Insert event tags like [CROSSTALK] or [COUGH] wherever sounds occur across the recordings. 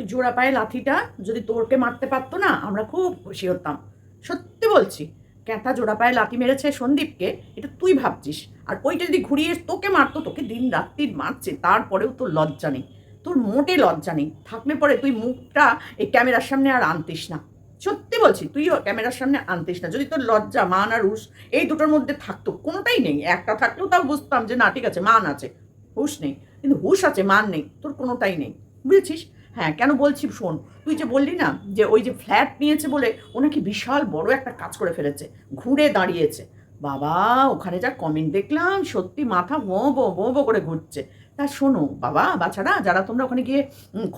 ওই জোড়া পায়ে লাথিটা যদি তোরকে মারতে পারতো না, আমরা খুব খুশি হতাম। সত্যি বলছি, ক্যাঁথা জোড়া পায়ে লাথি মেরেছে সন্দীপকে, এটা তুই ভাবছিস? আর ওইটা যদি ঘুরিয়ে তোকে মারতো, তোকে দিন রাত্রি মারছে, তারপরেও তোর লজ্জা নেই। তোর মোটে লজ্জা নেই। থাকলে পরে তুই মুখটা এই ক্যামেরার সামনে আর আনতিস না। সত্যি বলছি, তুইও ক্যামেরার সামনে আনতিস না। যদি তোর লজ্জা, মান আর হুশ এই দুটোর মধ্যে থাকতো, কোনোটাই নেই। একটা থাকলেও তাও বুঝতাম যে না, ঠিক আছে, মান আছে। হুশ নেই। কিন্তু হুশ আছে, মান নেই। তোর কোনোটাই নেই। বুঝেছিস? হ্যাঁ কেন বলছি শোন, তুই যে বললি না যে ওই যে ফ্ল্যাট নিয়েছে বলে ও নাকি বিশাল বড় একটা কাজ করে ফেলেছে, ঘুরে দাঁড়িয়েছে। বাবা, ওখানে যা কমেন্ট দেখলাম, সত্যি মাথা বো বো বো বো করে ঘুরছে। তা শোনো, বাবা, বাচ্চারা, যারা তোমরা ওখানে গিয়ে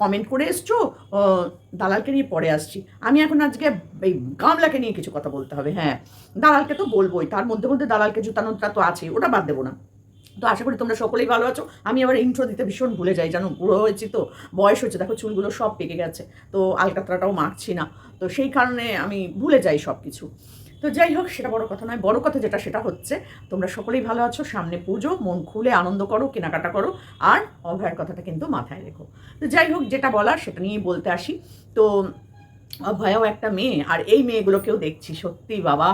কমেন্ট করে এসছো দালালকে নিয়ে পরে আসছি। আমি এখন আজকে এই গামলাকে নিয়ে কিছু কথা বলতে হবে হ্যাঁ। দালালকে তো বলবোই, তার মধ্যে মধ্যে দালালকে জুতানোটা তো আছেই, ওটা বাদ দেবো না। তো আশা করি তোমরা সকলেই ভালো আছো। আমি আবার ইন্ট্রো দিতে ভীষণ ভুলে যাই, জানো? বুড়ো হয়েছি তো, বয়স হয়েছে, দেখো চুলগুলো সব পেকে গেছে, তো আলকাতরাটাও মাখছি না। তো সেই কারণে আমি ভুলে যাই সব কিছু তো যাই হোক, সেটা বড় কথা নয়, বড় কথা যেটা, সেটা হচ্ছে তোমরা সকলেই ভালো আছো, সামনে পুজো, মন খুলে আনন্দ করো, কেনাকাটা করো, আর অভয়ের কথাটা কিন্তু মাথায় রেখো। তো যাই হোক, যেটা বলার সেটা নিয়েই বলতে আসি। তো অভয়াও একটা মেয়ে, আর এই মেয়েগুলোকেও দেখছি, সত্যি বাবা।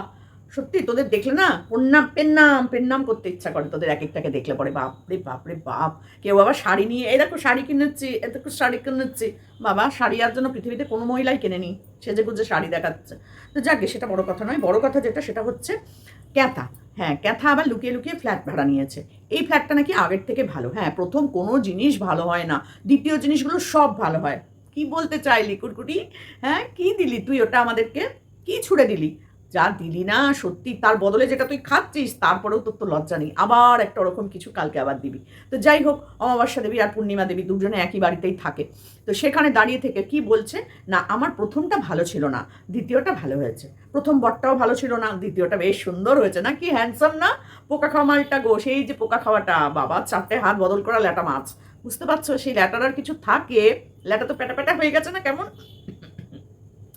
সত্যি, তোদের দেখলে না পন্নাম পেন্নাম পেন্নাম করতে ইচ্ছা করে। তোদের এক একটাকে দেখলে পরে, বাপরে বাপরে, বাপ! কেউ আবার শাড়ি নিয়ে দেখো, শাড়ি কিনেছি, এ দেখো, শাড়ি কিনেছি। বাবা, শাড়ি আর জন্য পৃথিবীতে কোনো মহিলাই কেনেনি সেজে গুজে শাড়ি দেখাচ্ছে। তো যাকে সেটা বড় কথা নয়। বড় কথা যেটা, সেটা হচ্ছে ক্যাথা। হ্যাঁ ক্যাথা আবার লুকিয়ে লুকিয়ে ফ্ল্যাট ভাড়া নিয়েছে। এই ফ্ল্যাটটা নাকি আগের থেকে ভালো। হ্যাঁ প্রথম কোনো জিনিস ভালো হয় না। দ্বিতীয় জিনিসগুলো সব ভালো হয়। কি বলতে চাইলি, কুটকুটি? হ্যাঁ কি দিলি তুই ওটা আমাদেরকে? কি ছুড়ে দিলি? যা দিলি না, সত্যি তার বদলে যেটা তুই খাচ্ছিস, তারপরেও তোর তো লজ্জা নেই। আবার একটা ওরকম কিছু কালকে আবার দিবি। তো যাই হোক, অমাবস্যা দেবী আর পূর্ণিমা দেবী দুজনে একই বাড়িতেই থাকে। তো সেখানে দাঁড়িয়ে থেকে কি বলছে? না, আমার প্রথমটা ভালো ছিল না, দ্বিতীয়টা ভালো হয়েছে। প্রথম বটটাও ভালো ছিল না, দ্বিতীয়টা বেশ সুন্দর হয়েছে। না কি হ্যান্ডসাম না? পোকা খাওয়া মালটা গো, সেই যে পোকা খাওয়াটা, বাবা, চারটে হাত বদল করা ল্যাটা মাছ। বুঝতে পারছ? সেই ল্যাটার আর কিছু থাকে? ল্যাটা তো পেটা পেটা হয়ে গেছে না কেমন?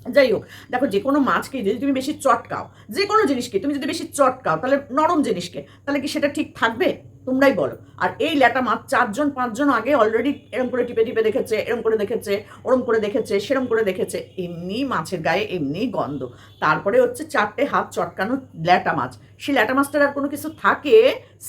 যাই হোক, দেখো যে কোনো মাছকে যদি তুমি বেশি চটকাও যে কোনো জিনিসকে তুমি যদি বেশি চটকাও, তাহলে নরম জিনিসকে, তাহলে কি সেটা ঠিক থাকবে? তোমরাই বলো। আর এই ল্যাটা মাছ চারজন, পাঁচজন আগে অলরেডি এরম করে টিপে টিপে দেখেছে, এরম করে দেখেছে, ওরম করে দেখেছে, সেরম করে দেখেছে, এমনি মাছের গায়ে এমনি গন্ধ। তারপরে হচ্ছে চারটে হাত চটকানো ল্যাটা মাছ। সেই ল্যাটা মাছটার আর কোনো কিছু থাকে?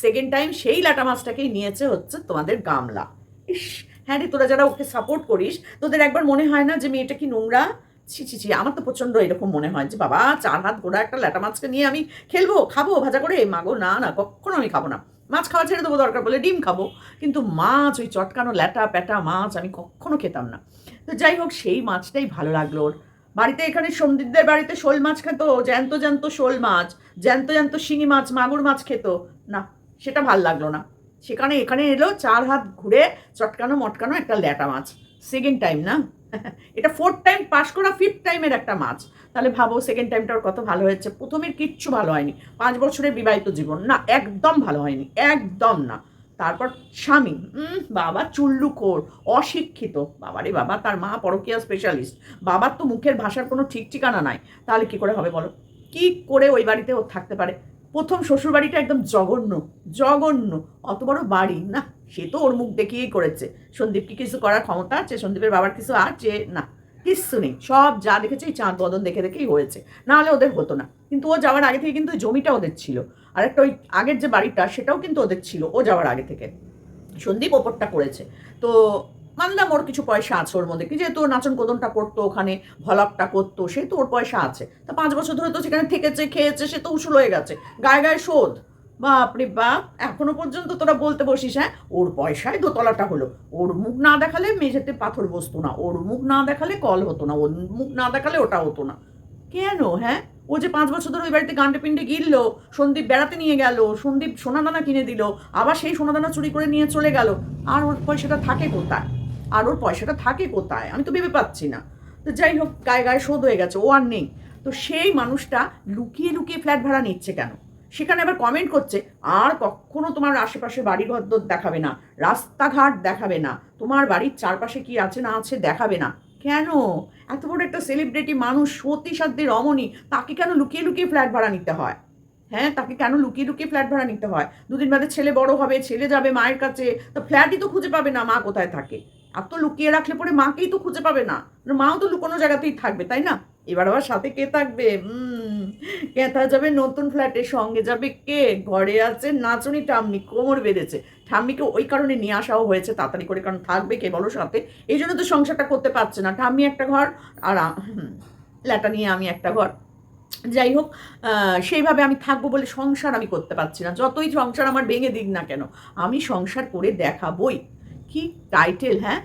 সেকেন্ড টাইম সেই ল্যাটা মাছটাকেই নিয়েছে হচ্ছে তোমাদের গামলা। ইস হ্যাঁ রে, তোরা যারা ওকে সাপোর্ট করিস, তোদের একবার মনে হয় না যে মেয়েটা কি নোংরা? ছি ছি ছি, আমার তো প্রচণ্ড এরকম মনে হয় যে, বাবা, চার হাত গোড়া একটা ল্যাটা মাছকে নিয়ে আমি খেলব, খাব, ভাজা করে? মাগো, না না, কখনো আমি খাব না। মাছ খাওয়া ছেড়ে দেবো, দরকার বলে ডিম খাব। কিন্তু মাছ, ওই চটকানো ল্যাটা, প্যাটা মাছ আমি কখনো খেতাম না। তো যাই হোক, সেই মাছটাই ভালো লাগল ওর। বাড়িতে এখানে সন্দীপদের বাড়িতে শোল মাছ খেত, জ্যান্ত জ্যান্ত শোল মাছ, জ্যান্ত জ্যান্ত শিঙি মাছ, মাগুর মাছ খেত। না, সেটা ভালো লাগল না। সেখানে, এখানে এলো, চার হাত ঘুরে চটকানো, মটকানো একটা ল্যাটা মাছ। সেকেন্ড টাইম, না? [LAUGHS] এটা ফোর্থ টাইম পাস করা ফিফথ টাইমের একটা মাছ তাহলে ভাবো সেকেন্ড টাইমটা ওর কত ভালো হয়েছে। প্রথমের কিচ্ছু ভালো হয়নি। পাঁচ বছরের বিবাহিত জীবন। না, একদম ভালো হয়নি। একদম না। তারপর স্বামী। বাবা চুল্লুকোর, অশিক্ষিত। বাবারে বাবা, তার মা পরকীয়া স্পেশালিস্ট বাবার তো মুখের ভাষার কোনো ঠিক ঠিকানা নাই। তাহলে কি করে হবে বলো? কি করে ওই বাড়িতে ও থাকতে পারে? প্রথম শ্বশুর বাড়িটা একদম জঘন্য জঘন্য। অত বড় বাড়ি, না? সে তো ওর মুখ দেখিয়েই করেছে। সন্দীপ কি কিছু করার ক্ষমতা আছে, সন্দীপের বাবার কিছু আছে? না, কিচ্ছু নেই। সব যা দেখেছে এই চাঁদ বদন দেখে দেখেই হয়েছে। না হলে ওদের হতো না। কিন্তু ও যাওয়ার আগে থেকে কিন্তু জমিটা ওদের ছিল। আর একটা ওই আগের যে বাড়িটা, সেটাও কিন্তু ওদের ছিল। ও যাওয়ার আগে থেকে। সন্দীপ ওপরটা করেছে। তো মানলাম ওর কিছু পয়সা আছে ওর মধ্যে। যেহেতু নাচন কোদনটা করতো, ওখানে ভলকটা করতো, সে তো ওর পয়সা আছে। তা পাঁচ বছর ধরে তো সেখানে থেকেছে, খেয়েছে, সে তো উসুল হয়ে গেছে। গায়ে গায়ে শোধ। বাপরে বাপ, এখনও পর্যন্ত তোরা বলতে বসিস হ্যাঁ? ওর পয়সায় দোতলাটা হলো। ওর মুখ না দেখালে মেঝেতে পাথর বসতো না। ওর মুখ না দেখালে কল হতো না। ওর মুখ না দেখালে ওটা হতো না। কেন হ্যাঁ? ও যে পাঁচ বছর ধরে ওই বাড়িতে গান্ডে পিন্ডে গিললো, সন্দীপ বেড়াতে নিয়ে গেল, সন্দীপ সোনাদানা কিনে দিল, আবার সেই সোনাদানা চুরি করে নিয়ে চলে গেল। আর ওর পয়সাটা থাকে কোথায়? আর ওর পয়সাটা থাকে কোথায়? আমি তো ভেবে পাচ্ছি না। তো যাই হোক, গায়ে গায়ে শোধ হয়ে গেছে, ও আর নেই। তো সেই মানুষটা লুকিয়ে লুকিয়ে ফ্ল্যাট ভাড়া নিচ্ছে কেন? সেখানে আবার কমেন্ট করছে, আর কখনো তোমার আশেপাশে বাড়ি ঘর দেখাবে না, রাস্তাঘাট দেখাবে না, তোমার বাড়ির চারপাশে কি আছে না আছে দেখাবে না। কেন? এত বড় একটা সেলিব্রিটি মানুষ সতী সাধ্যের রমণী, তাকে কেন লুকিয়ে লুকিয়ে ফ্ল্যাট ভাড়া নিতে হয়? হ্যাঁ তাকে কেন লুকিয়ে লুকিয়ে ফ্ল্যাট ভাড়া নিতে হয়? দুদিন বাদে ছেলে বড় হবে, ছেলে যাবে মায়ের কাছে, তো ফ্ল্যাটই তো খুঁজে পাবে না মা কোথায় থাকে? আর তো লুকিয়ে রাখলে পরে মাকেই তো খুঁজে পাবে না। মাও তো লুকোনো জায়গাতেই থাকবে, তাই না? এবার আবার সাথে কে থাকবে? কেথা যাবে নতুন ফ্ল্যাটের সঙ্গে যাবে কে? ঘরে আছে নাচনি টামনি কোমর বেঁধেছে। ঠাম্মিকে ওই কারণে নিয়ে আসাও হয়েছে তাড়াতাড়ি করে, কারণ থাকবে কে বলো সাথে? এই জন্য তো সংসারটা করতে পারছে না। ঠাম্মি একটা ঘর আর ল্যাটা নিয়ে আমি একটা ঘর। যাই হোক সেইভাবে আমি থাকব বলে সংসার আমি করতে পারছি না। যতই সংসার আমার ভেঙে দিক না কেন, আমি সংসার করে দেখাবই। কি টাইটেল হ্যাঁ?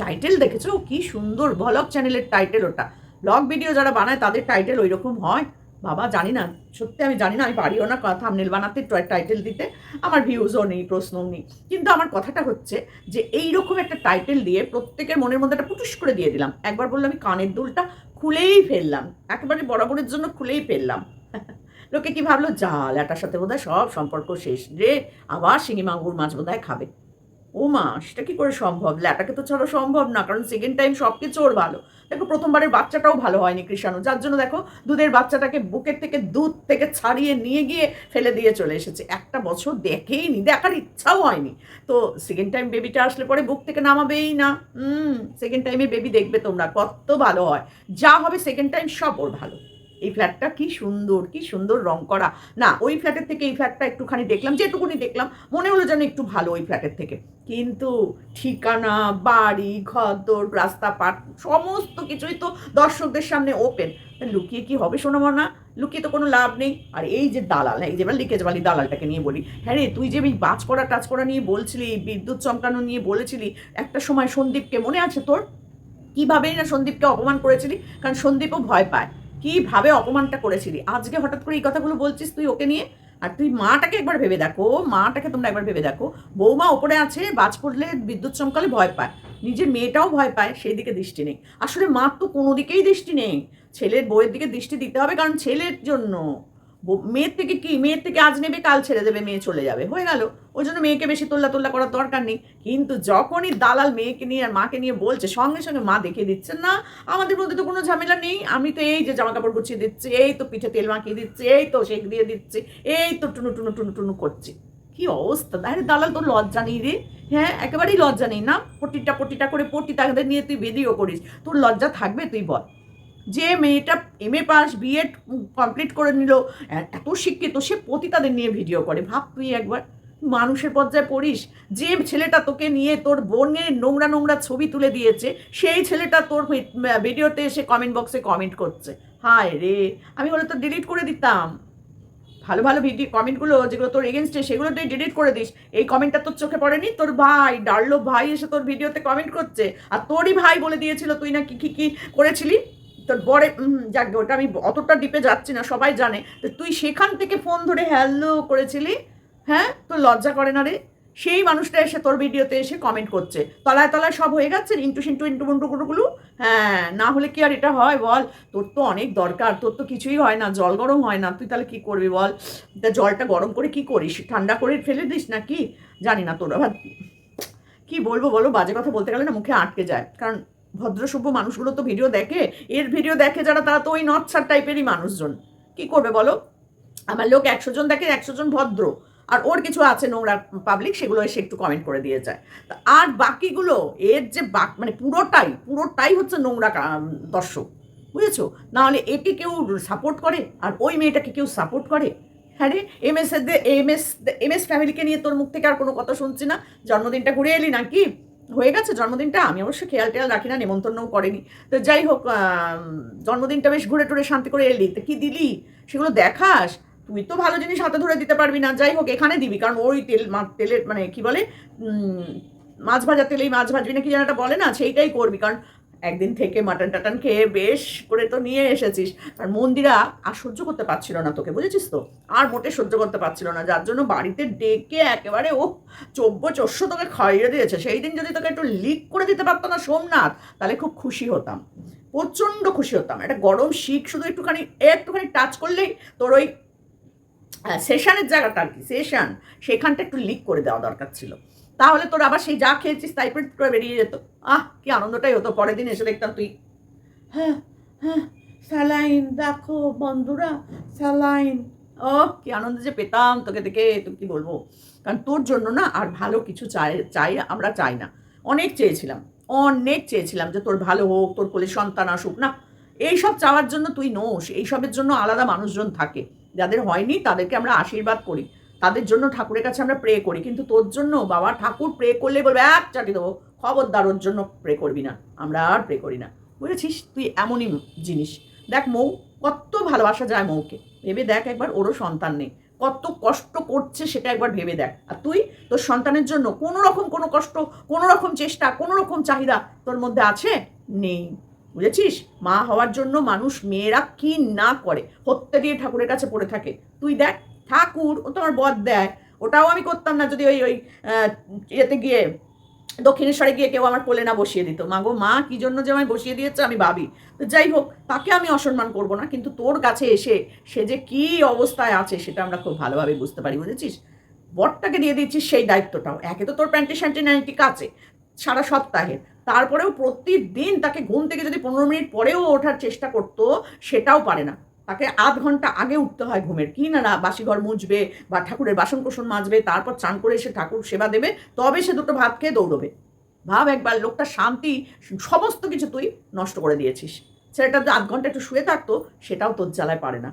টাইটেল দেখেছ? কি সুন্দর ভলগ চ্যানেলের টাইটেল ওটা। ব্লগ ভিডিও যারা বানায়, তাদের টাইটেল ওই রকম হয়। বাবা, জানি না, সত্যি আমি জানি না, আমি পারিও না থামনেল বানাতে টাইটেল দিতে। আমার ভিউজও নেই, প্রশ্নও নেই। কিন্তু আমার কথাটা হচ্ছে যে এই রকম একটা টাইটেল দিয়ে প্রত্যেকের মনের মধ্যে একটা পুটুস করে দিয়ে দিলাম। একবার বললাম, আমি কানের দুলটা খুলেই ফেললাম। একেবারে বরাবরের জন্য খুলেই ফেললাম। লোকে কি ভাবলো, জাল, এটার সাথে বোধহয় সব সম্পর্ক শেষ রে। আবার শিঙি মাগুর মাছ বোধহয় খাবে। ও মা সেটা কি করে সম্ভব? ল্যাটাকে তো ছাড়া সম্ভব না, কারণ সেকেন্ড টাইম সব কিছু ওর ভালো। দেখো, প্রথমবারের বাচ্চাটাও ভালো হয়নি কৃষাণু। যার জন্য দেখো, দুধের বাচ্চাটাকে বুকের থেকে দুধ থেকে ছাড়িয়ে নিয়ে গিয়ে ফেলে দিয়ে চলে এসেছে। একটা বছর দেখেই নি, দেখার ইচ্ছাও হয়নি। তো সেকেন্ড টাইম বেবিটা আসলে পরে বুক থেকে নামাবেই না। সেকেন্ড টাইমে বেবি দেখবে তোমরা, কত ভালো হয়। যা হবে সেকেন্ড টাইম সব ওর ভালো। এই ফ্ল্যাটটা কি সুন্দর কি সুন্দর রং করা। না, ওই ফ্ল্যাটের থেকে এই ফ্ল্যাটটা একটুখানি দেখলাম, যেটুকুনি দেখলাম, মনে হলো যেন একটু ভালো ওই ফ্ল্যাটের থেকে। কিন্তু ঠিকানা, বাড়ি ঘর রাস্তাপাট সমস্ত কিছুই তো দর্শকদের সামনে ওপেন লুকিয়ে কি হবে শোনাবো না লুকিয়ে তো কোনো লাভ নেই। আর এই যে দালাল, এই যে লিখেছে বালি দালালটাকে নিয়ে বলি। হ্যাঁ রে, তুই যে ওই বাজ পড়া টাচ করা নিয়ে বলছিলি, বিদ্যুৎ চমকানো নিয়ে বলেছিলি, একটা সময় সন্দীপকে মনে আছে তোর? কীভাবেই না সন্দীপকে অপমান করেছিলি? কারণ সন্দীপও ভয় পায়। কীভাবে অপমানটা করেছিলি? আজকে হঠাৎ করে এই কথাগুলো বলছিস তুই ওকে নিয়ে? আর তুই মাটাকে একবার ভেবে দেখো, মাটাকে তোমরা একবার ভেবে দেখো। বৌমা ওপরে আছে, বাজ পড়লে বিদ্যুৎ চমকালে ভয় পায়। নিজের মেয়েটাও ভয় পায়, সেই দিকে দৃষ্টি নেই। আসলে মার তো কোনো দিকেই দৃষ্টি নেই। ছেলের বউয়ের দিকে দৃষ্টি দিতে হবে কারণ ছেলের জন্য। মেয়ের থেকে কি, মেয়ের থেকে আজ নেবে, কাল ছেড়ে দেবে, মেয়ে চলে যাবে। হয়ে গেল। ওই জন্য মেয়েকে বেশি তোল্লা তোল্লা করার দরকার নেই। কিন্তু যখনই দালাল মেয়েকে নিয়ে আর মাকে নিয়ে বলছে, সঙ্গে সঙ্গে মা দেখিয়ে দিচ্ছেন না, আমাদের মধ্যে তো কোনো ঝামেলা নেই। আমি তো এই যে জামা কাপড় গুছিয়ে দিচ্ছি, এই তো পিঠে তেল মাখিয়ে দিচ্ছি, এই তো শেক দিয়ে দিচ্ছি, এই তো টুনু টুনু টুনু টুনু করছি। কি অবস্থা? আরে দালাল তোর লজ্জা নেই রে। হ্যাঁ একেবারেই লজ্জা নেই না? পটিটা পটিটা করে পটি তাদের নিয়ে তুই বেদিও করিস। তোর লজ্জা থাকবে, তুই বল। যে মেয়েটা M A pass BEd complete করে নিল, এত শিক্ষিত, সে পতি তাদের নিয়ে ভিডিও করে। ভাব তুই একবার মানুষের পর্যায়ে পড়িস, যে ছেলেটা তোকে নিয়ে তোর বোনের নোংরা নোংরা ছবি তুলে দিয়েছে, সেই ছেলেটা তোর ভিডিওতে এসে কমেন্ট বক্সে কমেন্ট করছে। হায় রে, আমি হলে তো ডিলিট করে দিতাম। ভালো ভালো ভিডিও কমেন্টগুলো যেগুলো তোর এগেনস্টে সেগুলো তুই ডিলিট করে দিস। এই কমেন্টটা তোর চোখে পড়েনি? তোর ভাই, ডার্লো ভাই এসে তোর ভিডিওতে কমেন্ট করছে। আর তোরই ভাই বলে দিয়েছিল, তুই না কি কি কি করেছিলি? তোর বরে যাক ওটা আমি অতটা ডিপে যাচ্ছি না, সবাই জানে। তো তুই সেখান থেকে ফোন ধরে হ্যালো করেছিলি? হ্যাঁ? তোর লজ্জা করে না রে? সেই মানুষটা এসে তোর ভিডিওতে এসে কমেন্ট করছে। তলায় তলায় সব হয়ে গেছে ইন্টু সিন্টু ইন্টু মুন্টু কুটুগুলো হ্যাঁ না হলে কি আর এটা হয় বল? তোর তো অনেক দরকার, তোর তো কিছুই হয় না, জল গরম হয় না, তুই তাহলে কি করবি বল? তা জলটা গরম করে কি করিস? ঠান্ডা করে ফেলে দিস না কি জানি না তোর আবার কি বলব বলো, বাজে কথা বলতে গেলে না মুখে আটকে যায়, কারণ ভদ্র সভ্য মানুষগুলো তো ভিডিও দেখে। এর ভিডিও দেখে যারা, তারা তো ওই নচ্ছার টাইপেরই মানুষজন। কি করবে বলো? আমার লোক একশো জন দেখে একশো জন ভদ্র। আর ওর কিছু আছে নোংরা পাবলিক সেগুলো এসে একটু কমেন্ট করে দিয়ে যায়। তা আর বাকিগুলো, এর যে বাক মানে পুরোটাই পুরোটাই হচ্ছে নোংরা দর্শক। বুঝেছ? নাহলে এটি কেউ সাপোর্ট করে, আর ওই মেয়েটাকে কেউ সাপোর্ট করে। হ্যাঁ রে M S M S M S ফ্যামিলিকে নিয়ে তোর মুখ থেকে আর কোনো কথা শুনছি না? জন্মদিনটা ঘুরে এলি নাকি? হয়ে গেছে জন্মদিনটা, আমি অবশ্য খেয়াল টেয়াল রাখি না, নেমন্তন্নও করেনি। তো যাই হোক জন্মদিনটা বেশ ঘুরে টুরে শান্তি করে এলি। তো কী দিলি? সেগুলো দেখাস। তুই তো ভালো জিনিস হাতে ধরে দিতে পারবি না। যাই হোক, এখানে দিবি। কারণ ওই তেল তেলের মানে কি বলে? মাছ ভাজা তেলেই মাছ ভাজবি না কি যেন বলে না? সেইটাই করবি। কারণ একদিন থেকে মাটন টাটন খেয়ে বেশ করে তো নিয়ে এসেছিস। আর মন্দিরা আর সহ্য করতে পারছিল না তোকে, বুঝেছিস তো? আর মোটে সহ্য করতে পারছিল না, যার জন্য বাড়িতে ডেকে একেবারে ও চব্য চস্য তোকে খাইয়ে দিয়েছে। সেই দিন যদি তোকে একটু লিক করে দিতে পারতো না সোমনাথ, তাহলে খুব খুশি হতাম। প্রচণ্ড খুশি হতাম। একটা গরম শিখ শুধু একটুখানি একটুখানি টাচ করলেই তোর ওই সেশনের জায়গাটা আর কি সেশন সেখানটা একটু লিক করে দেওয়া দরকার ছিল। তাহলে তোর আবার সেই যা খেয়েছিস তাই পেট করে বেরিয়ে যেত। আহ, কি আনন্দটাই হতো পরের দিন এসে দেখতাম তুই। হ্যাঁ হ্যাঁ স্যালাইন, দেখো বন্ধুরা, স্যালাইন। ও, কি আনন্দ যে পেতাম তোকে দেখে তো কি বলব? কারণ তোর জন্য না আর ভালো কিছু চাই চাই আমরা চাই না। অনেক চেয়েছিলাম অনেক চেয়েছিলাম যে তোর ভালো হোক, তোর কোলে সন্তান আসুক, না। এইসব চাওয়ার জন্য তুই নোস, এইসবের জন্য আলাদা মানুষজন থাকে। যাদের হয়নি তাদেরকে আমরা আশীর্বাদ করি। তাদের জন্য ঠাকুরের কাছে আমরা প্রে করি। কিন্তু তোর জন্য বাবা ঠাকুর প্রে করলে বলবে এক চাটি দেবো। খবরদার ওর জন্য প্রে করবি না। আমরা আর প্রে করি না। বুঝেছিস? তুই এমনই জিনিস। দেখ মৌ, কত ভালোবাসা যায় মৌকে। ভেবে দেখ একবার, ওরও সন্তান নেই। কত কষ্ট করছে সেটা একবার ভেবে দেখ। আর তুই তোর সন্তানের জন্য কোনো রকম কোনো কষ্ট, কোনো রকম চেষ্টা, কোনো রকম চাহিদা তোর মধ্যে আছে? নেই। বুঝেছিস? মা হওয়ার জন্য মানুষ মেয়েরা কি না করে? হত্যা দিয়ে ঠাকুরের কাছে পড়ে থাকে। তুই দেখ ঠাকুর, ও তোমার বদ দেয়। ওটাও আমি করতাম না যদি ওই ওই ইয়েতে গিয়ে, দক্ষিণেশ্বরে গিয়ে কেউ আমার কোলে না বসিয়ে দিত। মা গো, মা, কি জন্য যে আমায় বসিয়ে দিয়েছে আমি ভাবি। তো যাই হোক, তাকে আমি অসম্মান করব না, কিন্তু তোর কাছে এসে সে যে কি অবস্থায় আছে সেটা আমরা খুব ভালোভাবে বুঝতে পারি, বুঝেছিস? বরটাকে দিয়ে দিচ্ছিস সেই দায়িত্বটাও। একে তো তোর প্যান্টি শ্যান্টি নাইনটি কাছে, সারা সপ্তাহে। তারপরেও প্রতিদিন তাকে ঘুম থেকে যদি পনেরো মিনিট পরেও ওঠার চেষ্টা করতো, সেটাও পারে না। তাকে আধ ঘণ্টা আগে উঠতে হয় ঘুমের। কি না না বাসি ঘর মুছবে বা ঠাকুরের বাসন কোসন মাজবে, তারপর চান করে এসে ঠাকুর সেবা দেবে, তবে সে দুটো ভাত খেয়ে দৌড়বে। ভাব একবার লোকটা শান্তি, সমস্ত কিছু তুই নষ্ট করে দিয়েছিস। ছেলেটা যে আধ ঘণ্টা একটু শুয়ে থাকতো, সেটাও তোর জ্বালায় পারে না।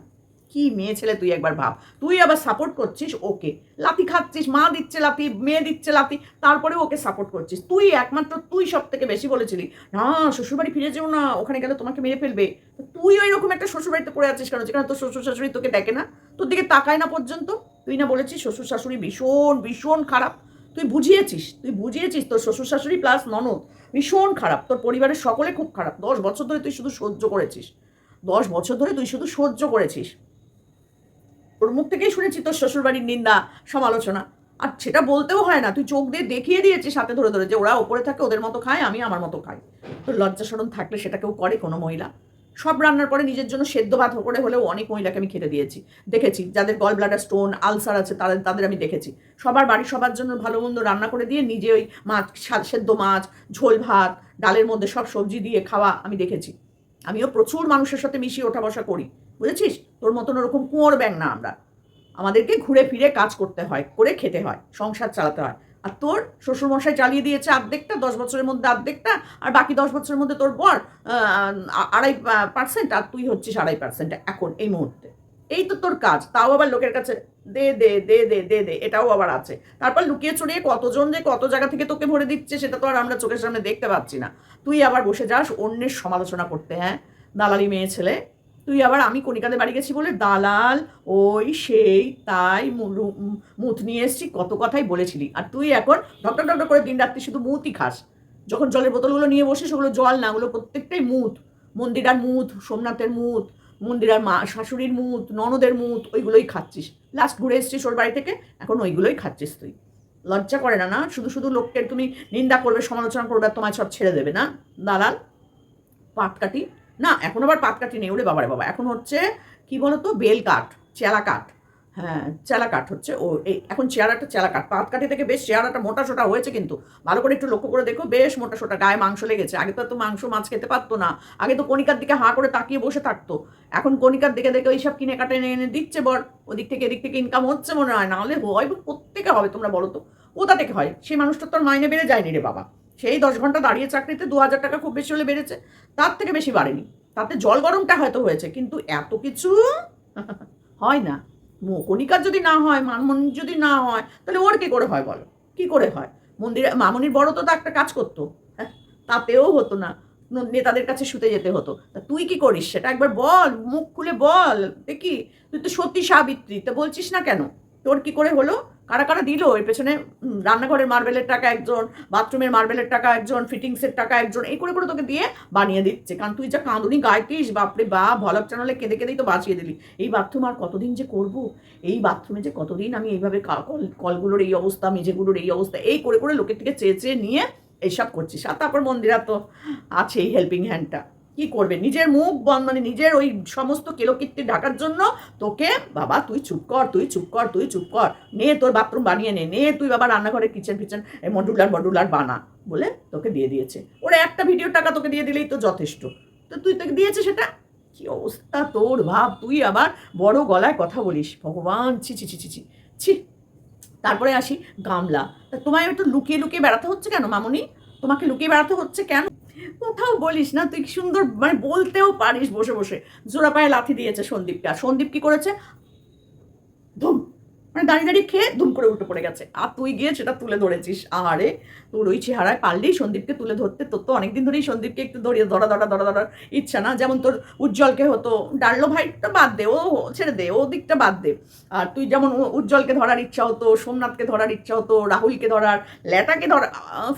কি মেয়ে ছেলে তুই একবার ভাব। তুই আবার সাপোর্ট করছিস ওকে। লাতি খাচ্ছিস, মা দিচ্ছে লাতি মেয়ে দিচ্ছে লাতি তারপরে ওকে সাপোর্ট করছিস। তুই একমাত্র তুই সব থেকে বেশি বলেছিলি, না, শ্বশুরবাড়ি ফিরে যেও না, ওখানে গেলে তোমাকে মেরে ফেলবে। তুই ওই রকম একটা শ্বশুরবাড়িতে পড়ে আছিস কেন? যেখানে তোর শ্বশুর শাশুড়ি তোকে দেখে না? তোর দিকে তাকায় না পর্যন্ত? তুই না বলেছিস শ্বশুর শাশুড়ি ভীষণ ভীষণ খারাপ? তুই বুঝিয়েছিস তুই বুঝিয়েছিস তোর শ্বশুর শাশুড়ি প্লাস ননদ ভীষণ খারাপ, তোর পরিবারের সকলে খুব খারাপ। দশ বছর ধরে তুই শুধু সহ্য করেছিস। দশ বছর ধরে তুই শুধু সহ্য করেছিস। ওর মুখ থেকেই শুনেছি তোর শ্বশুরবাড়ির নিন্দা, সমালোচনা। আর সেটা বলতেও হয় না, তুই চোখ দিয়ে দেখিয়ে দিয়েছিস সাথে ধরে ধরে যে ওরা ওপরে থাকে, ওদের মতো খায়, আমি আমার মতো খাই। তোর লজ্জা সরম থাকলে সেটা কেউ করে কোনো মহিলা। সব রান্নার পরে নিজের জন্য সেদ্ধ ভাত করে হলেও অনেক মহিলাকে আমি খেতে দিয়েছি। দেখেছি, যাদের গল ব্লাডার স্টোন আলসার আছে, তাদের তাদের আমি দেখেছি। সবার বাড়ির সবার জন্য ভালো মন্দ রান্না করে দিয়ে নিজে ওই মাছ সেদ্ধ মাছ, ঝোল ভাত, ডালের মধ্যে সব সবজি দিয়ে খাওয়া আমি দেখেছি। আমিও প্রচুর মানুষের সাথে মিশিয়ে ওঠা বসা করি। বুঝেছিস? তোর মতন ওরকম কুঁয়োর ব্যাং না আমরা। আমাদেরকে ঘুরে ফিরে কাজ করতে হয়, করে খেতে হয়, সংসার চালাতে হয়। আর তোর শ্বশুরমশাই চালিয়ে দিয়েছে অর্ধেকটা দশ বছরের মধ্যে অর্ধেকটা আর বাকি দশ বছরের মধ্যে তোর বর আড়াই পার্সেন্ট আর তুই হচ্ছিস আড়াই পার্সেন্ট এখন এই মুহূর্তে। এই তো তোর কাজ, তাও আবার লোকের কাছে দে দে দে দে দে দে, এটাও আবার আছে। তারপর লুকিয়ে ছড়িয়ে কতজন যে কত জায়গা থেকে তোকে ভরে দিচ্ছে, সেটা তো আর আমরা চোখের সামনে দেখতে পাচ্ছি না। তুই আবার বসে যাস অন্যের সমালোচনা করতে হ্যাঁ? দালালি মেয়ে ছেলে তুই আবার আমি কণিকাদের বাড়ি গেছি বলে দালাল, ওই সেই, তাই মু- মু- নিয়ে এসছি, কত কথাই বলেছিলি। আর তুই এখন ডক্টর ডক্টর করে দিন রাত্রি শুধু মুতই খাস। যখন জলের বোতলগুলো নিয়ে বসিস ওগুলো জল না, ওগুলো প্রত্যেকটাই মুত। মন্দিরার মুত, সোমনাথের মুত, মন্দিরার মা, শাশুড়ির মুত, ননদের মুত, ওইগুলোই খাচ্ছিস। লাস্ট ঘুরে এসছিস ওর বাড়ি থেকে, এখন ওইগুলোই খাচ্ছিস তুই। লজ্জা করে না না? শুধু শুধু লোককে তুমি নিন্দা করবে, সমালোচনা করবে তোমায় সব ছেড়ে দেবে, না? দালাল, পাটকাঠি না, এখন আবার পাটকাঠি নেই, ওরে বাবারে বাবা। এখন হচ্ছে, কি বলতো? বেল কাঠ, চেলা কাঠ। হ্যাঁ চেলা কাঠ হচ্ছে, ও, এই, এখন চেয়ারাটা চেলা কাঠ। পাটকাঠি থেকে বেশ চেয়ারাটা মোটা সোটা হয়েছে কিন্তু। ভালো করে একটু লক্ষ্য করে দেখো, বেশ মোটা সোটা, গায়ে মাংস লেগেছে। আগে তো এত মাংস, মাছ খেতে পারতো না। আগে তো কণিকার দিকে হাঁ করে তাকিয়ে বসে থাকতো। এখন কণিকার দিকে দেখে ওইসব কিনে কাটে এনে এনে দিচ্ছে বর। ওদিক থেকে এদিক থেকে ইনকাম হচ্ছে মনে হয়। নাহলে হয় প্রত্যেকে হবে তোমরা বলো তো? কোথা থেকে হয়? সেই মানুষটার তোর মাইনে বেড়ে যায়নি রে বাবা। সেই দশ ঘণ্টা দাঁড়িয়ে চাকরিতে দু হাজার টাকা খুব বেশি হলে বেড়েছে তার থেকে বেশি বাড়েনি। তাতে জল গরমটা হয়তো হয়েছে কিন্তু এত কিছু [LAUGHS] হয় না। মো- কণিকার যদি না হয় মানমন যদি না হয় তাহলে ওর কী করে হয় বলো? কি করে হয়? মন্দিরে মামনির বড় তো তা একটা কাজ করতো হ্যাঁ, তাতেও হতো না। ন- নেতাদের কাছে শুতে যেতে হতো। তা তুই কি করিস সেটা একবার বল মুখ খুলে বল দেখি। তুই তো সত্যি সাবিত্রী তা বলছিস না কেন? তোর কি করে হলো? কারা কারা দিল? এর পেছনে রান্নাঘরের মার্বেলের টাকা একজন, বাথরুমের মার্বেলের টাকা একজন, ফিটিংসের টাকা একজন, এই করে করে তোকে দিয়ে বানিয়ে দিচ্ছে। কারণ তুই যা কাঁদুনি গাইতিস, বাপরে বা ভলক চ্যানেলে কেঁদে কেঁদেই তো বাঁচিয়ে দিলি। এই বাথরুম আর কতদিন যে করব? এই বাথরুমে যে কতদিন আমি এইভাবে কল, কলগুলোর এই অবস্থা, মেঝেগুলোর এই অবস্থা, এই করে করে লোকের থেকে চেয়ে চেয়ে নিয়ে এইসব করছিস। আর তারপর মন্দিরা তো আছে এই হেল্পিং হ্যান্ডটা কি করবে? নিজের মুখ বন্ধ মানে নিজের ওই সমস্ত কেলোকীর্তি ঢাকার জন্য তোকে, বাবা, তুই চুপ কর, তুই চুপ কর, তুই চুপ কর। নে, তোর বাথরুম বানিয়ে নে। নে, তুই বাবা রান্নাঘরে কিচেন ফিচেন মডুলার মডুলার বানা, বলে তোকে দিয়ে দিয়েছে। ওরা একটা ভিডিও টাকা তোকে দিয়ে দিলেই তো যথেষ্ট। তো তুই তোকে দিয়েছে সেটা? কি অবস্থা তোর ভাব? তুই আবার বড় গলায় কথা বলিস। ভগবান, ছি ছি ছি ছি ছি ছি। তারপরে আসি গামলা। তোমায় একটু লুকিয়ে লুকিয়ে বেড়াতে হচ্ছে কেন মামনি? তোমাকে লুকিয়ে বেড়াতে হচ্ছে কেন? কোথাও বলিস না, তুই সুন্দর মানে বলতেও পারিস বসে বসে। জোড়া পায়ে লাথি দিয়েছে সন্দীপকে, আর সন্দীপ কি করেছে? ধুম। মানে দাঁড়িয়ে দাঁড়িয়ে খেয়ে ধুম করে উঠে পড়ে গেছে। আর তুই গিয়ে সেটা তুলে ধরেছিস। আরে, তোর ওই চেহারায় পারলেই সন্দীপকে তুলে ধরতে। তোর তো অনেকদিন ধরেই সন্দীপকে একটু ধরিয়ে ধরা ধরা ধরা ধরার ইচ্ছা না। যেমন তোর উজ্জ্বলকে হতো ডাললো ভাইটা বাদ দে, ও ছেড়ে দে, ও দিকটা বাদ দে। আর তুই যেমন উজ্জ্বলকে ধরার ইচ্ছা হতো, সোমনাথকে ধরার ইচ্ছা হতো, রাহুলকে ধরার, ল্যাটাকে ধরা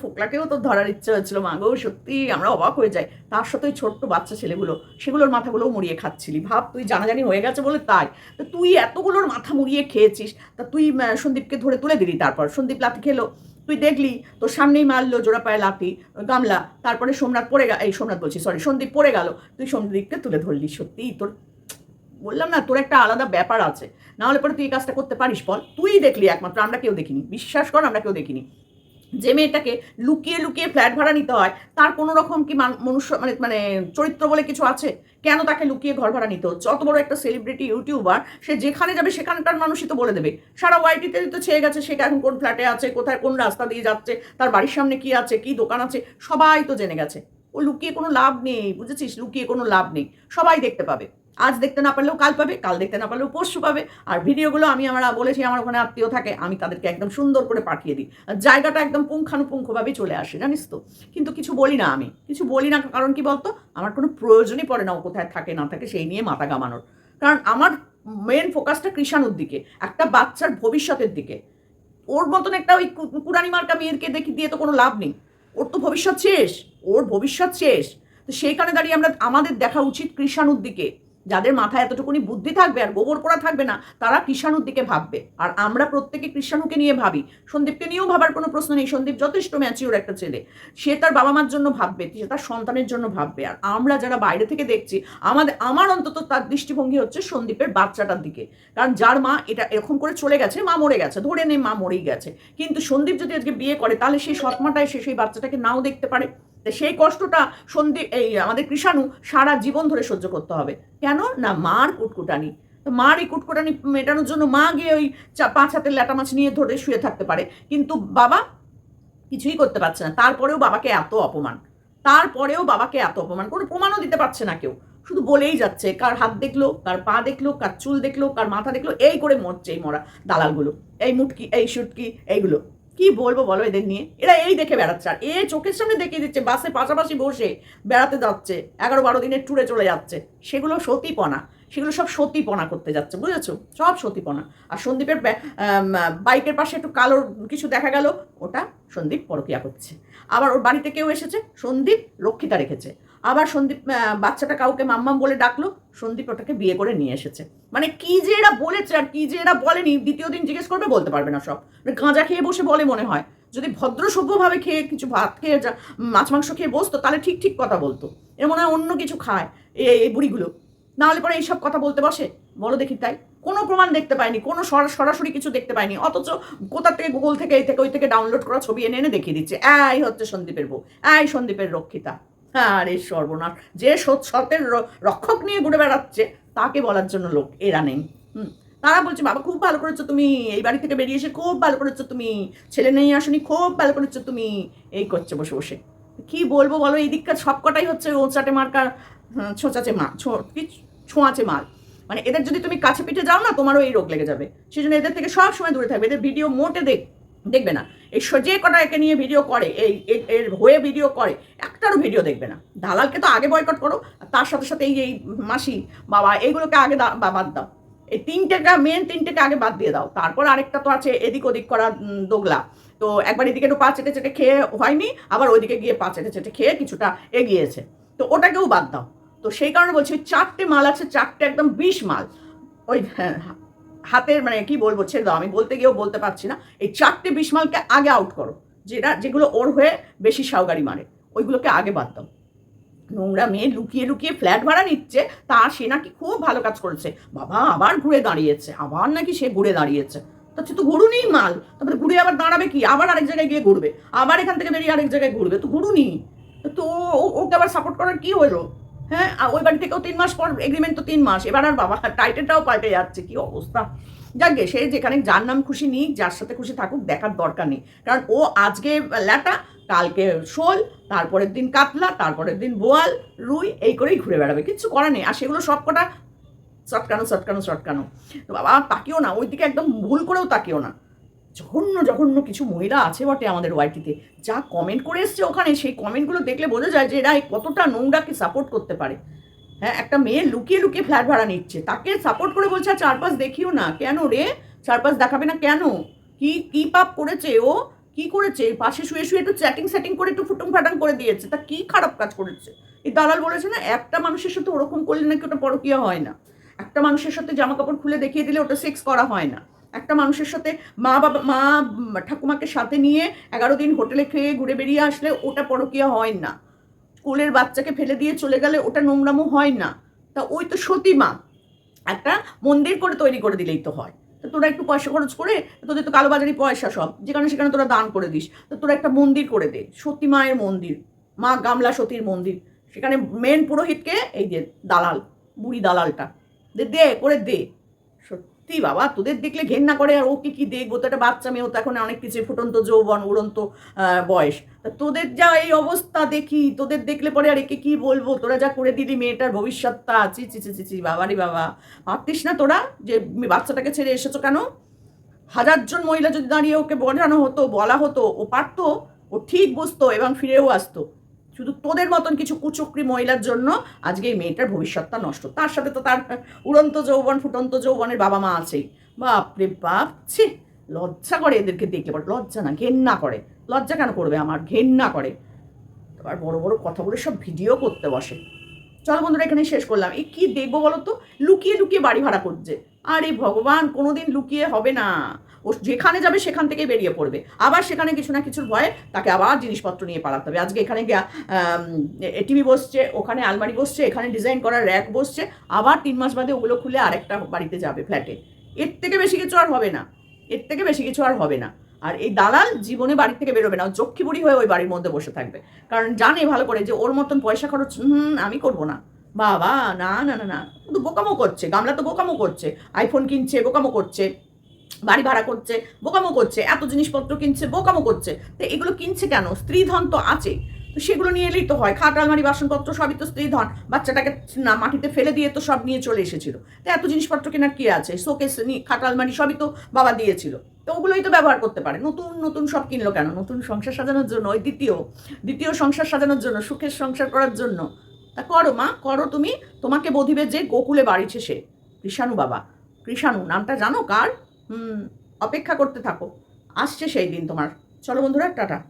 ফোকলাকেও তো ধরার ইচ্ছা হচ্ছিল মাগো সত্যি আমরা অবাক হয়ে যাই। তার সাথে ওই ছোট্ট বাচ্চা ছেলেগুলো, সেগুলোর মাথাগুলোও মুড়িয়ে খাচ্ছিলি। ভাব, তুই জানাজানি হয়ে গেছে বলে তাই। তো তুই এতগুলোর মাথা মুড়িয়ে খেয়েছিস তা তুই সন্দীপকে ধরে তুলে দিলি তারপর। সন্দীপ লাথি খেলো। তুই দেখলি, তোর সামনেই মারলো জোড়া পায়ে লাথি, গামলা। তারপরে সোমনাথ পড়ে গেল এই সোমনাথ বলছি সরি সন্দীপ পড়ে গেল। তুই সন্দীপকে তুলে ধরলি, সত্যি? তোর বললাম না, তোর একটা আলাদা ব্যাপার আছে। না হলে পরে তুই এই কাজটা করতে পারিস, বল। তুই দেখলি একমাত্র, আমরা কেউ দেখিনি। বিশ্বাস কর, আমরা কেউ দেখিনি। যে মেয়েটাকে লুকিয়ে লুকিয়ে ফ্ল্যাট ভাড়া নিতে হয়, তার কোনো রকম কি মান- মনুষ্য মানে মানে চরিত্র বলে কিছু আছে? কেন তাকে লুকিয়ে ঘর ভাড়া নিতে হচ্ছে? অত বড় একটা সেলিব্রিটি ইউটিউবার সে যেখানে যাবে সেখানকার মানুষই তো বলে দেবে। সারা ওয়াইটিতে তো ছেয়ে গেছে সে এখন কোন ফ্ল্যাটে আছে, কোথায় কোন রাস্তা দিয়ে যাচ্ছে, তার বাড়ির সামনে কি আছে, কি দোকান আছে, সবাই তো জেনে গেছে। ও লুকিয়ে কোনো লাভ নেই, বুঝেছিস? লুকিয়ে কোনো লাভ নেই। সবাই দেখতে পাবে। আজ দেখতে না পারলেও কাল পাবে, কাল দেখতে না পারলেও পরশু পাবে। আর ভিডিওগুলো আমি আমরা বলেছি, আমার ওখানে আত্মীয় থাকে, আমি তাদেরকে একদম সুন্দর করে পাঠিয়ে দিই। জায়গাটা একদম পুঙ্খানুপুঙ্খভাবে চলে আসে, জানিস তো? কিন্তু কিছু বলি না আমি। কিছু বলি না কারণ কি বলতো? আমার কোনো প্রয়োজনই পড়ে না ও কোথায় থাকে, না থাকে, সেই নিয়ে মাথা গামানোর কারণ আমার মেন ফোকাসটা কৃষাণুর দিকে, একটা বাচ্চার ভবিষ্যতের দিকে। ওর মতন একটা ওই কু- কুড়ানি মার্কা মেয়েরকে দেখি, দিয়ে তো কোনো লাভ নেই। ওর তো ভবিষ্যৎ শেষ, ওর ভবিষ্যৎ শেষ। তো সেইখানে দাঁড়িয়ে আমরা, আমাদের দেখা উচিত কৃষাণুর দিকে। যাদের মাথায় এতটুকুনি বুদ্ধি থাকবে আর গোবর পোড়া থাকবে না, তারা কৃষাণুর দিকে ভাববে। আর আমরা প্রত্যেকে কৃষাণুকে নিয়ে ভাবি। সন্দীপকে নিয়েও ভাবার কোনো প্রশ্ন নেই। সন্দীপ যথেষ্ট ম্যাচিওর একটা ছেলে। সে তার বাবা মার জন্য ভাববে, সে তার সন্তানের জন্য ভাববে। আর আমরা যারা বাইরে থেকে দেখছি, আমাদের, আমার অন্তত তার দৃষ্টিভঙ্গি হচ্ছে সন্দীপের বাচ্চাটার দিকে। কারণ যার মা এটা এরকম করে চলে গেছে, মা মরে গেছে, ধরে নে মা মরেই গেছে। কিন্তু সন্দীপ যদি আজকে বিয়ে করে, তাহলে সেই সৎমাটায় সে সেই বাচ্চাটাকে নাও দেখতে পারে। সেই কষ্টটা সন্দীপ, এই আমাদের কৃষাণু সারা জীবন ধরে সহ্য করতে হবে। কেন? না, মার কুটকুটানি। তো মার এই কুটকুটানি মেটানোর জন্য মা গিয়ে ওই পাঁচ হাতের ল্যাটা মাছ নিয়ে ধরে শুয়ে থাকতে পারে। কিন্তু বাবা কিছুই করতে পারছে না। তারপরেও বাবাকে এত অপমান। তারপরেও বাবাকে এত অপমান। কোনো প্রমাণও দিতে পারছে না কেউ। শুধু বলেই যাচ্ছে, কার হাত দেখল, কার পা দেখল, কার চুল দেখল, কার মাথা দেখল, এই করে মরছে এই মরা দালালগুলো। এই মুটকি, এই শুটকি এইগুলো। কি বলব বলো এদের নিয়ে? এরা এই দেখে বেড়াচ্ছে, আর এ চোখের সামনে দেখিয়ে দিচ্ছে, বাসে পাশাপাশি বসে বেড়াতে যাচ্ছে এগারো বারো দিনের ট্যুরে চলে যাচ্ছে। সেগুলো সতীপনা, সেগুলো সব সতীপনা করতে যাচ্ছে, বুঝেছ? সব সতীপনা। আর সন্দীপের বাইকের পাশে একটু কালো কিছু দেখা গেল, ওটা সন্দীপ পরকিয়া করছে। আবার ওর বাড়িতে কেউ এসেছে, সন্দীপ রক্ষিতা রেখেছে। আবার সন্দীপ বাচ্চাটা কাউকে মাম্মাম বলে ডাকলো, সন্দীপ ওটাকে বিয়ে করে নিয়ে এসেছে। মানে কি যে এরা বলেছে আর কি যে এরা বলেনি, দ্বিতীয় দিন জিজ্ঞেস করবে, বলতে পারবে না সব। মানে গাঁজা খেয়ে বসে বলে মনে হয়। যদি ভদ্র সভ্যভাবে খেয়ে কিছু ভাত খেয়ে মাছ মাংস খেয়ে বসতো, তাহলে ঠিক ঠিক কথা বলতো। এর মনে হয় অন্য কিছু খায় এই বুড়িগুলো। না হলে পরে এইসব কথা বলতে বসে? বলো দেখি তাই। কোনো প্রমাণ দেখতে পাইনি, কোনো সরাসরি কিছু দেখতে পাইনি। অথচ কোথা থেকে, গুগল থেকে, এই থেকে, ওই থেকে ডাউনলোড করা ছবি এনে এনে দেখিয়ে দিচ্ছে। এই হচ্ছে সন্দীপের বউ। এই সন্দীপের রক্ষিতা। আরে সর্বনাশ। যে সতের রক্ষক নিয়ে ঘুরে বেড়াচ্ছে, তাকে বলার জন্য লোক এরা নেই। তারা বলছে, বাবা, খুব ভালো করেছ তুমি। এই বাড়ি থেকে বেরিয়ে এসে খুব ভালো করেছ তুমি। ছেলে নেই, আসনি, খুব ভালো করেছ তুমি। এই করছে বসে বসে। কি বলব বলো, এই দিককার সবকটাই হচ্ছে ওচাটে মার্কার ছোঁচাচে মা ছোঁয়াচে মাল। মানে এদের যদি তুমি কাছে পিঠে যাও না, তোমারও এই রোগ লেগে যাবে। সেই জন্য এদের থেকে সব সময় দূরে থাকবে। এদের ভিডিও মোটে দেখ দেখবে না। এই যে কটা একে নিয়ে ভিডিও করে এই এর হয়ে ভিডিও করে একটারও ভিডিও দেখবে না। দালালকে তো আগে বয়কট করো তার সাথে সাথে এই এই মাসি বাবা এইগুলোকে আগে বাদ দাও। এই তিনটেকে মেন তিনটেকে আগে বাদ দিয়ে দাও। তারপর আরেকটা তো আছে এদিক ওদিক করা দোগলা। তো একবার এদিকে একটু পা চেটে চেটে খেয়ে হয়নি আবার ওইদিকে গিয়ে পা চেটে চেটে খেয়ে কিছুটা এগিয়েছে। তো ওটাকেও বাদ দাও। তো সেই কারণে বলছি চারটে মাল আছে চারটে একদম বিষ মাল। ওই হ্যাঁ, হাতের মানে কি বলব, ছেড়ে দাও, আমি বলতে গিয়েও বলতে পারছি না। এই চারটে বিষ মালকে আগে আউট করো, যেটা, যেগুলো ওর হয়ে বেশি সাউগাড়ি মারে, ওইগুলোকে আগে বাদ দাও। নোংরা মেয়ে লুকিয়ে লুকিয়ে ফ্ল্যাট ভাড়া নিচ্ছে তা সে নাকি খুব ভালো কাজ করেছে। বাবা আবার ঘুরে দাঁড়িয়েছে, আবার নাকি সে ঘুরে দাঁড়িয়েছে। তা সে তো ঘুরুনি মাল, তারপরে ঘুরে আবার দাঁড়াবে কি? আবার আরেক জায়গায় গিয়ে ঘুরবে, আবার এখান থেকে বেরিয়ে আরেক জায়গায় ঘুরবে, তো ঘুরুনি তো ওকে আবার সাপোর্ট করার কি হলো? হ্যাঁ আর ওই বাড়ি থেকেও তিন মাস পর এগ্রিমেন্ট তো তিন মাস। এবার আর বাবা টাইটেলটাও পাল্টে যাচ্ছে, কি অবস্থা? যাকে সে যেখানে যার নাম খুশি নিক, যার সাথে খুশি থাকুক, দেখার দরকার নেই। কারণ ও আজকে ল্যাটা, কালকে শোল, তারপরের দিন কাতলা, তারপরের দিন বোয়াল, রুই, এই করেই ঘুরে বেড়াবে, কিচ্ছু করার নেই। আর সেগুলো সব কটা চটকানো চটকানো চটকানো। তো বাবা, তাকিও না ওই দিকে একদম ভুল করেও তাকিও না। জঘন্য জঘন্য কিছু মহিলা আছে বটে আমাদের ওয়াইটিতে যা কমেন্ট করে এসছে ওখানে, সেই কমেন্টগুলো দেখলে বোঝা যায় যে এরা কতটা নোংরাকে সাপোর্ট করতে পারে। হ্যাঁ একটা মেয়ে লুকিয়ে লুকিয়ে ফ্ল্যাট ভাড়া নিচ্ছে। তাকে সাপোর্ট করে বলছে চারপাশ দেখিও না। কেন রে? চারপাশ দেখাবে না কেন? কি কি পাপ করেছে ও? কি করেছে? পাশে শুয়ে শুয়ে একটু চ্যাটিং স্যাটিং করে একটু ফুটুং ফাটাং করে দিয়েছে। তা কি খারাপ কাজ করেছে? এই দালাল বলেছে না, একটা মানুষের সাথে ওরকম করলে নাকি ওটা পরকীয়া হয় না। একটা মানুষের সাথে জামা কাপড় খুলে দেখিয়ে দিলে ওটা সেক্স করা হয় না। একটা মানুষের সাথে মা বাবা, মা ঠাকুমাকে সাথে নিয়ে এগারো দিন হোটেলে খেয়ে ঘুরে বেরিয়ে আসলে ওটা পরকীয়া হয় না। স্কুলের বাচ্চাকে ফেলে দিয়ে চলে গেলে ওটা নোংরামো হয় না। তা ওই তো সতী মা। একটা মন্দির করে তৈরি করে দিলেই তো হয়। তো তোরা একটু পয়সা খরচ করে, তোদের তো কালোবাজারি পয়সা সব। যেখানে সেখানে তোরা দান করে দিস। তো তোরা একটা মন্দির করে দে, সতী মায়ের মন্দির, মা গামলা সতীর মন্দির। সেখানে মেন পুরোহিতকে এই যে দালাল, বুড়ি দালালটা। দে, করে দে। সত্যি বাবা, তোদের দেখলে ঘেন্না করে আর ওকে কি দেখব? তো একটা বাচ্চা মেয়ে, ও তো এখন অনেক কিছু ফুটন্ত যৌবন, উড়ন্ত বয়স। তা তোদের যা এই অবস্থা দেখি, তোদের দেখলে পরে আর একে কি বলব? তোরা যা করে দিলি মেয়েটার ভবিষ্যৎটা চি চি চি চি বাবারি বাবা ভাবতিস না তোরা যে বাচ্চাটাকে ছেড়ে এসেছ কেন? হাজারজন মহিলা যদি দাঁড়িয়ে ওকে বোঝানো হতো, বলা হতো, ও পারতো, ও ঠিক বুঝতো এবং ফিরেও আসতো। শুধু তোদের মতন কিছু কুচক্রি মহিলার জন্য আজকে এই মেয়েটার ভবিষ্যৎটা নষ্ট। তার সাথে তো তার উড়ন্ত যৌবন, ফুটন্ত যৌবনের বাবা মা আছেই। বাপরে বাপ, ছি, লজ্জা করে এদেরকে দেখলে বল। লজ্জা না, ঘেন্না করে। লজ্জা কেন করবে আমার? ঘেন্না করে। আবার বড় বড় কথাগুলো সব ভিডিও করতে বসে। চলো বন্ধুরা এখানে শেষ করলাম। এই কি দেখব বলো তো? লুকিয়ে লুকিয়ে বাড়ি ভাড়া করছে। আরে ভগবান, কোনোদিন লুকিয়ে হবে না। ও যেখানে যাবে সেখান থেকে বেরিয়ে পড়বে। আবার সেখানে কিছু না কিছুর ভয়ে তাকে আবার জিনিসপত্র নিয়ে পালাতে হবে। আজকে এখানে টিভি বসছে, ওখানে আলমারি বসছে, এখানে ডিজাইন করা র্যাক বসছে। আবার তিন মাস বাদে ওগুলো খুলে আরেকটা বাড়িতে যাবে ফ্ল্যাটে। এর থেকে বেশি কিছু আর হবে না। এর থেকে বেশি কিছু আর হবে না। আর এই দালাল জীবনে বাড়ি থেকে বেরোবে না, ও যক্ষী বুড়ি হয়ে ওই বাড়ির মধ্যে বসে থাকবে। কারণ জানে ভালো করে যে ওর মতন পয়সা খরচ, হুম, আমি করব না। বাবা, না না না না শুধু বোকামো করছে, গামলা তো বোকামো করছে আইফোন কিনছে, বোকামো করছে, বাড়ি ভাড়া করছে, বোকামো করছে, এত জিনিসপত্র কিনছে, বোকামো করছে। তো এগুলো কিনছে কেন? স্ত্রীধন তো আছে। তো সেগুলো নিয়ে এলেই তো হয় খাট আলমারি বাসনপত্র সবই তো স্ত্রীধন বাচ্চাটাকে না মাটিতে ফেলে দিয়ে তো সব নিয়ে চলে এসেছিল। তো এত জিনিসপত্র কেনার কি আছে? শোকেস খাট আলমারি সবই তো বাবা দিয়েছিল। তো ওগুলোই তো ব্যবহার করতে পারে। নতুন নতুন সব কিনলো কেন? নতুন সংসার সাজানোর জন্য, ওই দ্বিতীয় দ্বিতীয় সংসার সাজানোর জন্য, সুখের সংসার করার জন্য। তা করো মা, করো তুমি। তোমাকে বধিবে যে গোকুলে বাড়িছে সে, কৃষাণু বাবা। কৃষাণু, নামটা জানো কার? হুম, অপেক্ষা করতে থাকো। আসছে সেই দিন তোমার। চলো বন্ধুরা, টাটা।